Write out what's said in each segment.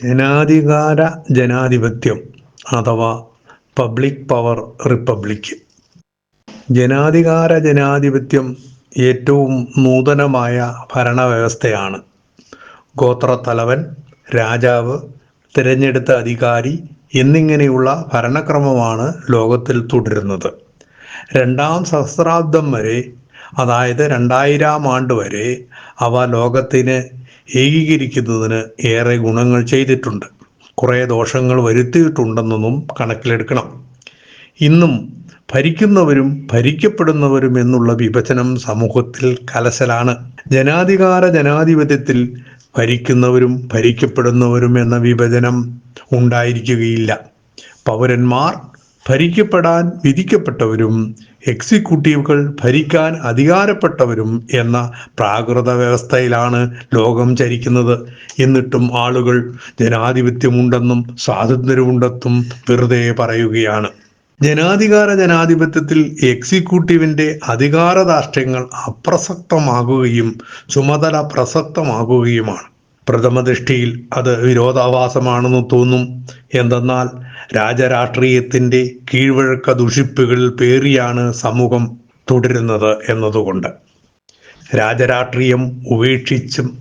ജനാധികാര ജനാധിപത്യം അഥവാ public power republic. ജനാധികാര ജനാധിപത്യം ഏറ്റവും നൂതനമായ ഭരണവ്യവസ്ഥയാണ്. ഗോത്രത്തലവൻ രാജാവ് തിരഞ്ഞെടുത്ത അധികാരി എന്നിങ്ങനെയുള്ള ഭരണക്രമമാണ് ലോകത്തിൽ തുടരുന്നത്. രണ്ടാം സഹസ്രാബ്ദം വരെ അതായത് രണ്ടായിരം ആണ്ട് വരെ അവ ലോകത്തിന് ഏകീകരിക്കുന്നതിന് ഏറെ ഗുണങ്ങൾ ചെയ്തിട്ടുണ്ട്. കുറേ ദോഷങ്ങൾ വരുത്തിയിട്ടുണ്ടെന്നൊന്നും കണക്കിലെടുക്കണം. ഇന്നും ഭരിക്കുന്നവരും ഭരിക്കപ്പെടുന്നവരും എന്നുള്ള വിഭജനം സമൂഹത്തിൽ കലശലാണ്. ജനാധികാര ജനാധിപത്യത്തിൽ ഭരിക്കുന്നവരും ഭരിക്കപ്പെടുന്നവരും എന്ന വിഭജനം ഉണ്ടായിരിക്കുകയില്ല. പൗരന്മാർ ഭരിക്കപ്പെടാൻ വിധിക്കപ്പെട്ടവരും എക്സിക്യൂട്ടീവുകൾ ഭരിക്കാൻ അധികാരപ്പെട്ടവരും എന്ന പ്രാകൃത വ്യവസ്ഥയിലാണ് ലോകം ചരിക്കുന്നത്. എന്നിട്ടും ആളുകൾ ജനാധിപത്യമുണ്ടെന്നും സ്വാതന്ത്ര്യമുണ്ടെന്നും വെറുതെ പറയുകയാണ്. ജനാധികാര ജനാധിപത്യത്തിൽ എക്സിക്യൂട്ടീവിന്റെ അധികാരദാഷ്ട്യങ്ങൾ അപ്രസക്തമാകുകയും ചുമതല പ്രസക്തമാകുകയുമാണ്. പ്രഥമദൃഷ്ടിയിൽ അത് വിരോധാഭാസമാണെന്ന് തോന്നും. എന്തെന്നാൽ രാജരാഷ്ട്രീയത്തിന്റെ കീഴ്വഴക്ക ദുഷിപ്പുകളിൽ പേറിയാണ് സമൂഹം തുടരുന്നത് എന്നതുകൊണ്ട്. രാജരാഷ്ട്രീയം ഉപേക്ഷിച്ചും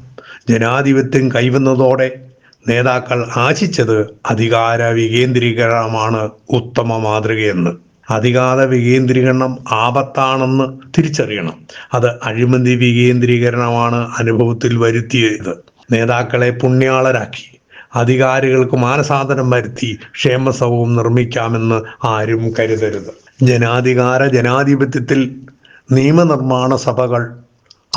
ജനാധിപത്യം കൈവന്നതോടെ നേതാക്കൾ ആശിച്ചത് അധികാര വികേന്ദ്രീകരണമാണ് ഉത്തമ മാതൃകയെന്ന്. അധികാര വികേന്ദ്രീകരണം ആപത്താണെന്ന് തിരിച്ചറിയണം. അത് അഴിമതി വികേന്ദ്രീകരണമാണ് അനുഭവത്തിൽ വരുത്തിയത്. നേതാക്കളെ പുണ്യാളരാക്കി. അധികാരികൾക്ക് മാനസാന്തരം വരുത്തി ക്ഷേമസൗവും നിർമ്മിക്കാമെന്ന് ആരും കരുതരുത്. ജനാധികാര ജനാധിപത്യത്തിൽ നിയമനിർമ്മാണ സഭകൾ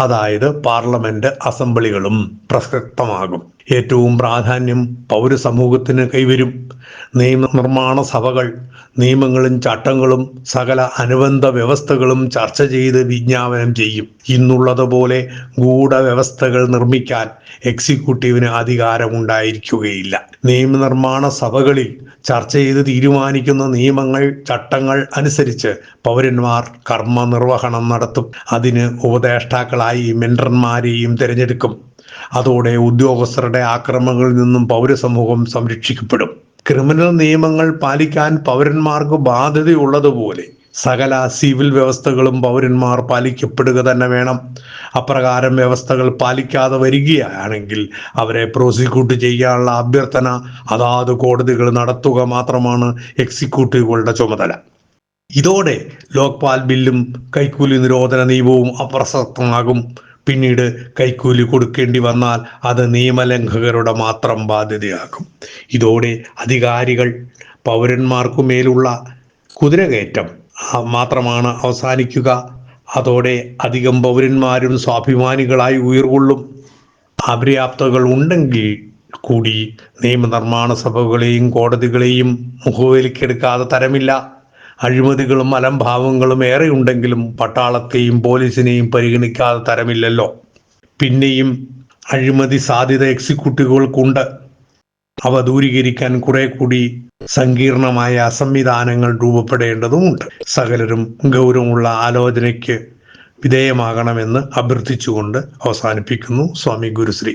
അതായത് പാർലമെന്റ് അസംബ്ലികളും പ്രസക്തമാകും. ഏറ്റവും പ്രാധാന്യം പൗരസമൂഹത്തിന് കൈവരും. നിയമനിർമ്മാണ സഭകൾ നിയമങ്ങളും ചട്ടങ്ങളും സകല അനുബന്ധ വ്യവസ്ഥകളും ചർച്ച ചെയ്ത് വിജ്ഞാപനം ചെയ്യും. ഇന്നുള്ളതുപോലെ ഗൂഢവ്യവസ്ഥകൾ നിർമ്മിക്കാൻ എക്സിക്യൂട്ടീവിന് അധികാരമുണ്ടായിരിക്കുകയില്ല. നിയമനിർമ്മാണ സഭകളിൽ ചർച്ച ചെയ്ത് തീരുമാനിക്കുന്ന നിയമങ്ങൾ ചട്ടങ്ങൾ അനുസരിച്ച് പൗരന്മാർ കർമ്മ നിർവഹണം നടത്തും. അതിന് ഉപദേഷ്ടാക്കളായി മെൻഡർമാരെയും തിരഞ്ഞെടുക്കും. അതോടെ ഉദ്യോഗസ്ഥരുടെ ആക്രമണങ്ങളിൽ നിന്നും പൗരസമൂഹം സംരക്ഷിക്കപ്പെടും. ക്രിമിനൽ നിയമങ്ങൾ പാലിക്കാൻ പൗരന്മാർക്ക് ബാധ്യതയുള്ളതുപോലെ സകല സിവിൽ വ്യവസ്ഥകളും പൗരന്മാർ പാലിക്കപ്പെടുക തന്നെ വേണം. അപ്രകാരം വ്യവസ്ഥകൾ പാലിക്കാതെ വരികയാണെങ്കിൽ അവരെ പ്രോസിക്യൂട്ട് ചെയ്യാനുള്ള അഭ്യർത്ഥന അതാത് കോടതികൾ നടത്തുക മാത്രമാണ് എക്സിക്യൂട്ടീവുകളുടെ ചുമതല. ഇതോടെ ലോക്പാൽ ബില്ലും കൈക്കൂലി നിരോധന നിയമവും അപ്രസക്തമാകും. പിന്നീട് കൈക്കൂലി കൊടുക്കേണ്ടി വന്നാൽ അത് നിയമലംഘകരുടെ മാത്രം ബാധ്യതയാകും. ഇതോടെ അധികാരികൾ പൗരന്മാർക്കു മേലുള്ള കുതിരകയറ്റം മാത്രമാണ് അവസാനിക്കുക. അതോടെ അധികം പൗരന്മാരും സ്വാഭിമാനികളായി ഉയർകൊള്ളും. അപര്യാപ്തകൾ ഉണ്ടെങ്കിൽ കൂടി നിയമനിർമ്മാണ സഭകളെയും കോടതികളെയും മുഖവേലിക്കെടുക്കാതെ തരമില്ല. അഴിമതികളും അലംഭാവങ്ങളും ഏറെയുണ്ടെങ്കിലും പട്ടാളത്തെയും പോലീസിനെയും പരിഗണിക്കാതെ തരമില്ലല്ലോ. പിന്നെയും അഴിമതി സാധ്യത എക്സിക്യൂട്ടീവുകൾക്കുണ്ട്. അവ ദൂരീകരിക്കാൻ കുറെ കൂടി സങ്കീർണമായ സംവിധാനങ്ങൾ രൂപപ്പെടേണ്ടതുമുണ്ട്. സകലരും ഗൗരവമുള്ള ആലോചനയ്ക്ക് വിധേയമാകണമെന്ന് അഭ്യർത്ഥിച്ചുകൊണ്ട് അവസാനിപ്പിക്കുന്നു സ്വാമി ഗുരുശ്രീ.